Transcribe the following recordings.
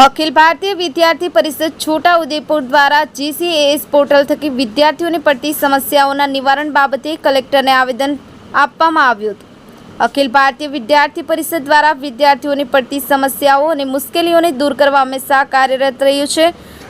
અખિલ ભારતીય વિદ્યાર્થી પરિષદ છોટા ઉદેપુર દ્વારા જીસીએએસ પોર્ટલ થકી વિદ્યાર્થીઓને પડતી સમસ્યાઓના નિવારણ બાબતે કલેક્ટરને આવેદન આપવામાં આવ્યું હતું. અખિલ ભારતીય વિદ્યાર્થી પરિષદ દ્વારા વિદ્યાર્થીઓને પડતી સમસ્યાઓ અને મુશ્કેલીઓને દૂર કરવા હંમેશા કાર્યરત રહ્યું છે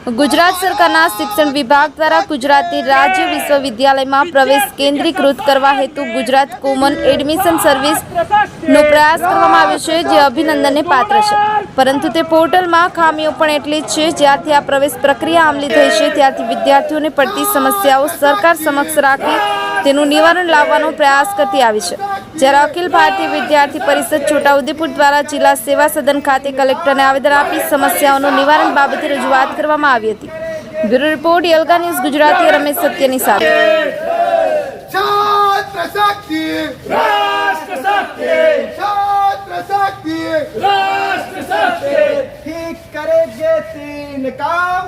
ગુજરાત સરકારના શિક્ષણ વિભાગ દ્વારા ગુજરાતની રાજ્ય વિશ્વવિદ્યાલયમાં પ્રવેશ કેન્દ્રીકૃત કરવા હેતુ ગુજરાત કોમન એડમિશન સર્વિસનો પ્રયાસ કરવામાં આવ્યો છે, જે અભિનંદનને પાત્ર છે. પરંતુ તે પોર્ટલમાં ખામીઓ પણ એટલી જ છે જ્યાંથી આ પ્રવેશ પ્રક્રિયા અમલી થઈ છે, ત્યારથી વિદ્યાર્થીઓને પડતી સમસ્યાઓ સરકાર સમક્ષ રાખી તેનું નિવારણ લાવવાનો પ્રયાસ કરતી આવી છે. જ્યારે અખિલ ભારતીય વિદ્યાર્થી પરિષદ છોટાઉદેપુર દ્વારા જિલ્લા સેવા સદન ખાતે કલેક્ટરને આવેદન આપી સમસ્યાઓનું નિવારણ બાબતે રજૂઆત કરવામાં આવી હતી. બ્યુરો રિપોર્ટ યલગા ન્યૂઝ ગુજરાતી રમેશ સત્યની સાથે. શક્તિ રાષ્ટ્ર શક્તિ છાત્ર શક્તિ રાષ્ટ્ર શક્તિ ઠીક કરેગે તીન કામ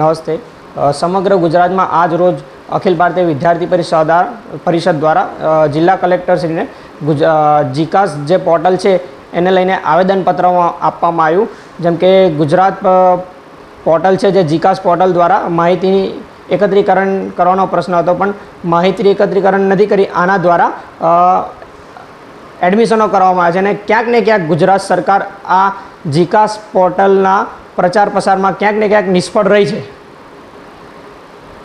નમસ્તે. સમગ્ર ગુજરાતમાં આજ રોજ અખિલ ભારતીય વિદ્યાર્થી પરિષદ પરિષદ દ્વારા જિલ્લા કલેક્ટરશ્રીને જીકાસ જે પોર્ટલ છે એને લઈને આવેદનપત્ર આપવામાં આવ્યું. જેમ કે ગુજરાત પોર્ટલ છે જે જીકાસ પોર્ટલ દ્વારા માહિતીની એકત્રીકરણ કરવાનો પ્રશ્ન હતો, પણ માહિતી એકત્રીકરણ નથી કરી, આના દ્વારા એડમિશનો કરવામાં આવે છે. અને ક્યાંક ને ક્યાંક ગુજરાત સરકાર આ જીકાસ પોર્ટલના પ્રચાર પ્રસારમાં ક્યાંક ને ક્યાંક નિષ્ફળ રહી છે.